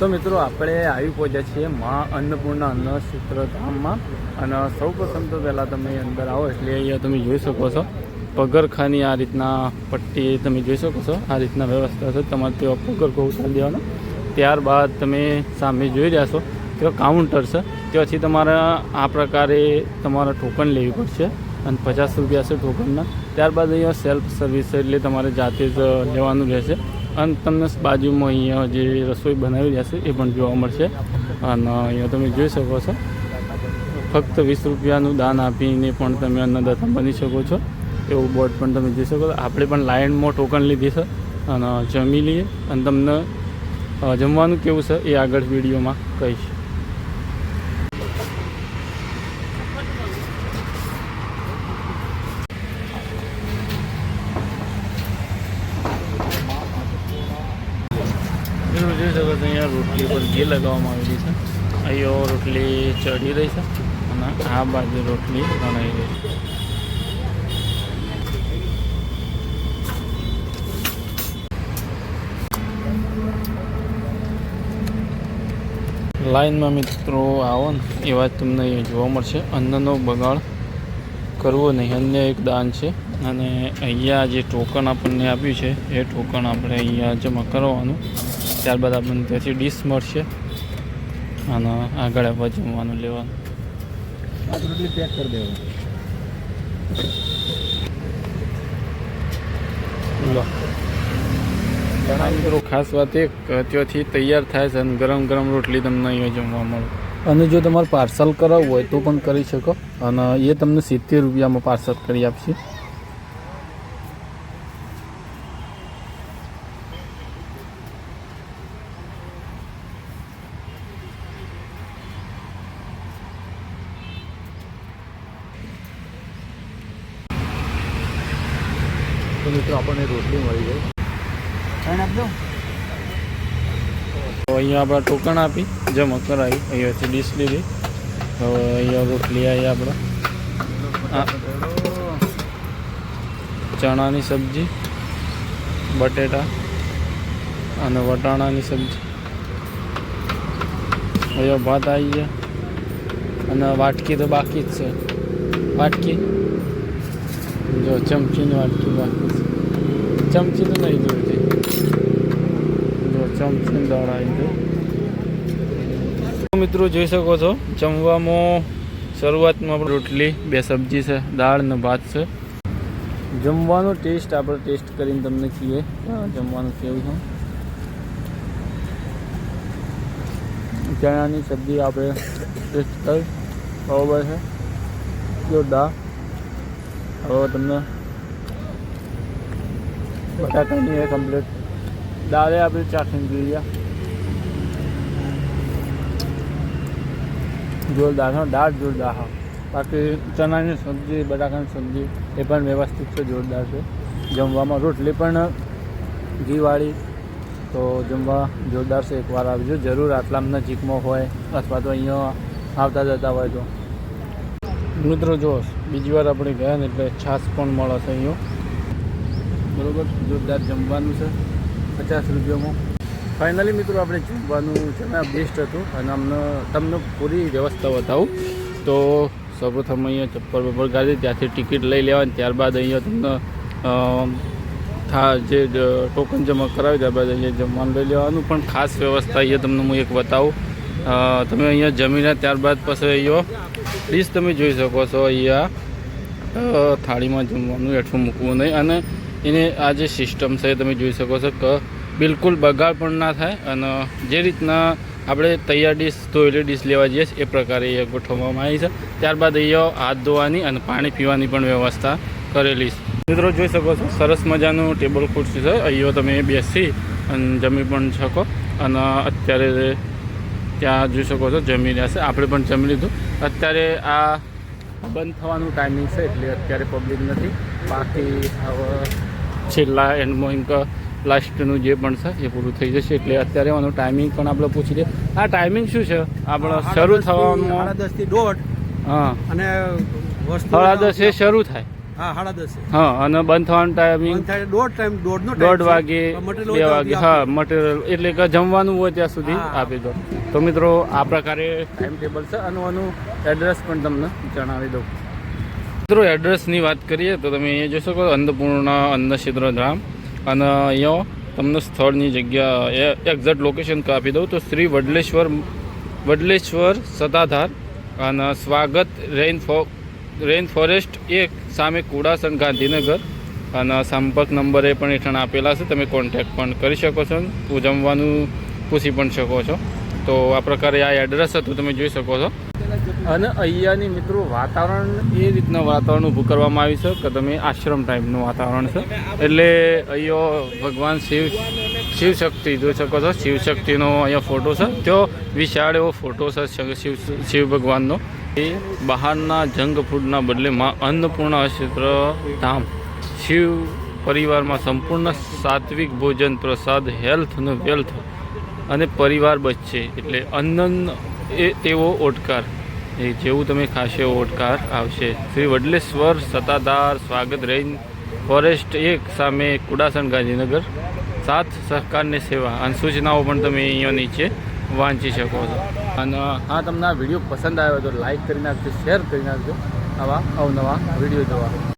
તો મિત્રો આપણે આવી પહોંચ્યા છીએ મા અન્નપૂર્ણા અન્ન ધામમાં. અને સૌ પ્રથમ તો પહેલાં તમે અંદર આવો એટલે અહીંયા તમે જોઈ શકો છો. પગરખાની આ રીતના પટ્ટી તમે જોઈ શકો છો. આ રીતના વ્યવસ્થા છે. તમારે તેવા પગરખો ઉતારી દેવાનો. ત્યારબાદ તમે સામે જોઈ રહ્યા છો તેવા કાઉન્ટર છે. ત્યાંથી તમારે આ પ્રકારે તમારે ટોકન લેવી પડશે. અને પચાસ રૂપિયા છે ટોકનના. ત્યારબાદ અહીંયા સેલ્ફ સર્વિસ એટલે તમારે જાતે જ લેવાનું રહેશે. અને તમને બાજુમાં અહીંયા જે રસોઈ બનાવી છે, એ પણ જોવા મળશે. અને અહીંયા તમે જોઈ શકો છો, ફક્ત વીસ રૂપિયાનું દાન આપીને પણ તમે અન્નદાતા બની શકો છો. એવું બોર્ડ પણ તમે જોઈ શકો છો. આપણે પણ લાઇનમાં ટોકન લીધી છે અને જમી લઈએ. અને તમને જમવાનું કેવું છે એ આગળ વિડીયોમાં કહીશ. મિત્રો જોઈ શકો છો અહીંયા રોટલી પર ઘી લગાવવામાં આવેલી છે. અહીંયા રોટલી ચડી રહી છે અને આ બાજુ રોટલી બનાવી રહી છે. લાઈનમાં મિત્રો આવો ને એવા જ તમને જોવા મળશે. અન્નનો બગાડ કરવો નહીં, અન્ય એક દાન છે. અને અહીંયા જે ટોકન આપણને આપ્યું છે, એ ટોકન આપણે અહીંયા જમા કરવાનું. ત્યારબાદ આપણને ત્યાંથી ડીશ મળશે. અને આગળ આપણે જમવાનું લેવાનું. રોટલી પેક કરી દેવાનું. મિત્રો ખાસ વાત એ ત્યાંથી તૈયાર થાય છે અને ગરમ ગરમ રોટલી તમને અહીંયા જમવા મળે. અને જો તમારે પાર્સલ કરાવવું હોય તો પણ કરી શકો. અને એ તમને સિત્તેર રૂપિયામાં પાર્સલ કરી આપશે. તો મિત્રો આપણને રોટલી મળી જાય ખાઈને આપજો તો અહીંયા આપણે ટોકન આપી જમા કરાવી અહીંયાથી ડીશ લીધી. તો અહીંયા રોટલી આવી આપણે. ચણાની સબ્જી બટેટા અને વટાણાની સબ્જી. અહીંયા ભાત આવી ગયા. અને વાટકી તો બાકી જ છે. વાટકી? જો ચમચીની આટલું બાકી ચમચી તો નહીં જોઈતી જો ચમચીની દાળ આવી ગઈ. મિત્રો જોઈ શકો છો, જમવામાં શરૂઆતમાં રોટલી, બે સબ્જી છે, દાળ ને ભાત છે. જમવાનો ટેસ્ટ આપણે ટેસ્ટ કરીને તમને કહીએ જમવાનું કેવું છે. ચણાની સબ્જી આપણે ટેસ્ટ કરી. બરાબર છે. જોરદાર હવે તમને બટાકાની એ કમ્પ્લીટ દાળે આપણે ચાખીને જોઈએ જોરદાર હા, દાળ જોરદાર હા. બાકી ચણાની સબ્જી, બટાકાની સબ્જી એ પણ વ્યવસ્થિત છે, જોરદાર છે. જમવામાં રોટલી પણ ઘીવાળી, તો જમવા જોરદાર છે. એકવાર આવજો. જરૂર આટલામાં નજીકમાં હોય અથવા તો અહીંયા આવતા જતા હોય તો. મિત્રો, જો બીજી વાર આપણે ગયા ને એટલે છાશ પણ મળે છે અહીંયા. બરાબર, જોરદાર જમવાનું છે, પચાસ રૂપિયામાં. ફાઇનલી મિત્રો, આપણે જમવાનું છે ને બેસ્ટ હતું. અને અમને, તમને પૂરી વ્યવસ્થા બતાવું. તો સૌપ્રથમ અહીંયા ચપ્પલ બપ્પલ કાઢી ત્યાંથી ટિકિટ લઈ લેવાની. ત્યારબાદ અહીંયા તમને થા, જે ટોકન જમા કરાવી, ત્યારબાદ અહીંયા જમવાનું લઈ લેવાનું. પણ ખાસ વ્યવસ્થા અહીંયા તમને હું એક બતાવું. તમે અહીંયા જમીને ત્યારબાદ પછી અહીંયા ડીશ તમે જોઈ શકો છો અહીંયા થાળીમાં જમવાનું હેઠું મૂકવું નહીં. અને એને આ જે સિસ્ટમ છે, તમે જોઈ શકો છો કે બિલકુલ બગાડ પણ ના થાય. અને જે રીતના આપણે તૈયાર ડીશ ધોયેલી ડીશ લેવા જઈએ એ પ્રકારે અહીંયા ગોઠવવામાં આવી છે. ત્યારબાદ અહીંયા હાથ ધોવાની અને પાણી પીવાની પણ વ્યવસ્થા કરેલી છે. મિત્રો, જોઈ શકો છો, સરસ મજાનું ટેબલ ખુરશી છે. અહીંયા તમે બેસી અને જમી પણ શકો. અને અત્યારે ત્યાં જોઈ શકો છો જમી રહ્યા છે. આપણે પણ જમી લીધું. અત્યારે આ બંધ થવાનું ટાઈમિંગ છે એટલે અત્યારે પબ્લિક નથી. બાકી હવે છેલ્લા એન્ડમાં ઇન્ક લાસ્ટનું જે પણ છે એ પૂરું થઈ જશે. એટલે અત્યારે એનો ટાઈમિંગ પણ આપણે પૂછી દઈએ આ ટાઈમિંગ શું છે? આપણે શરૂ થવાનું સાડા દસથી દોઢ. હા. અને સાડા દસે શરૂ થાય. હા અને બંધ થવાનો ટાઈમિંગ થાય દોઢ ટાઈમ દોઢ વાગે બે વાગે હા મટીરિયલ એટલે કે જમવાનું હોય ત્યાં સુધી આપી દો. તો મિત્રો આ પ્રકારે ટાઈમ ટેબલ છે. અને આનું એડ્રેસ પણ તમને જણાવી દઉં. મિત્રો એડ્રેસની વાત કરીએ તો તમે અહીંયા જોઈ શકો અન્નપૂર્ણા અન્નક્ષેત્ર ધામ. અને અહીંયા તમને સ્થળની જગ્યા એ એક્ઝેક્ટ લોકેશન આપી દઉં તો શ્રી વડલેશ્વર વડલેશ્વર સતાધાર અને સ્વાગત રેઇન ફો રેઇન ફોરેસ્ટ એક સામે કુડાસન ગાંધીનગર. અને સંપર્ક નંબરે પણ હેઠળ આપેલા છે તમે કોન્ટેક્ટ પણ કરી શકો છો જમવાનું પૂછી પણ શકો છો. તો આ પ્રકારે આ એડ્રેસ હતું, તમે જોઈ શકો છો. અને અહીંયાની મિત્રો વાતાવરણ એ રીતના વાતાવરણ ઊભું કરવામાં આવ્યું છે કે તમે આશ્રમ ટાઈપનું વાતાવરણ છે. એટલે અહીંયા ભગવાન શિવ શિવશક્તિ જોઈ શકો છો શિવશક્તિનો અહીંયા ફોટો છે. તો વિશાળ એવો ફોટો છે શિવ- શિવ ભગવાનનો. એ બહારના જંગ ફૂડના બદલે માં અન્નપૂર્ણા ક્ષેત્ર ધામ. શિવ પરિવારમાં સંપૂર્ણ સાત્વિક ભોજન, પ્રસાદ હેલ્થ અને વેલ્થ અને પરિવાર બચશે એટલે અન્નન એ તેવો ઓટકાર. એ જેવું તમે ખાશે ઓટકાર આવશે. શ્રી વડલેશ્વર સત્તાધાર સ્વાગત રેઇન ફોરેસ્ટ એક સામે કુડાસણ ગાંધીનગર. સાથ સહકારની સેવા. અને સૂચનાઓ પણ તમે અહીંયા નીચે વાંચી શકો છો. અને હા, તમને આ વીડિયો પસંદ આવ્યો તો લાઈક કરી નાખજો, શેર કરી નાખજો. આવા અવનવા વીડિયો જોવા.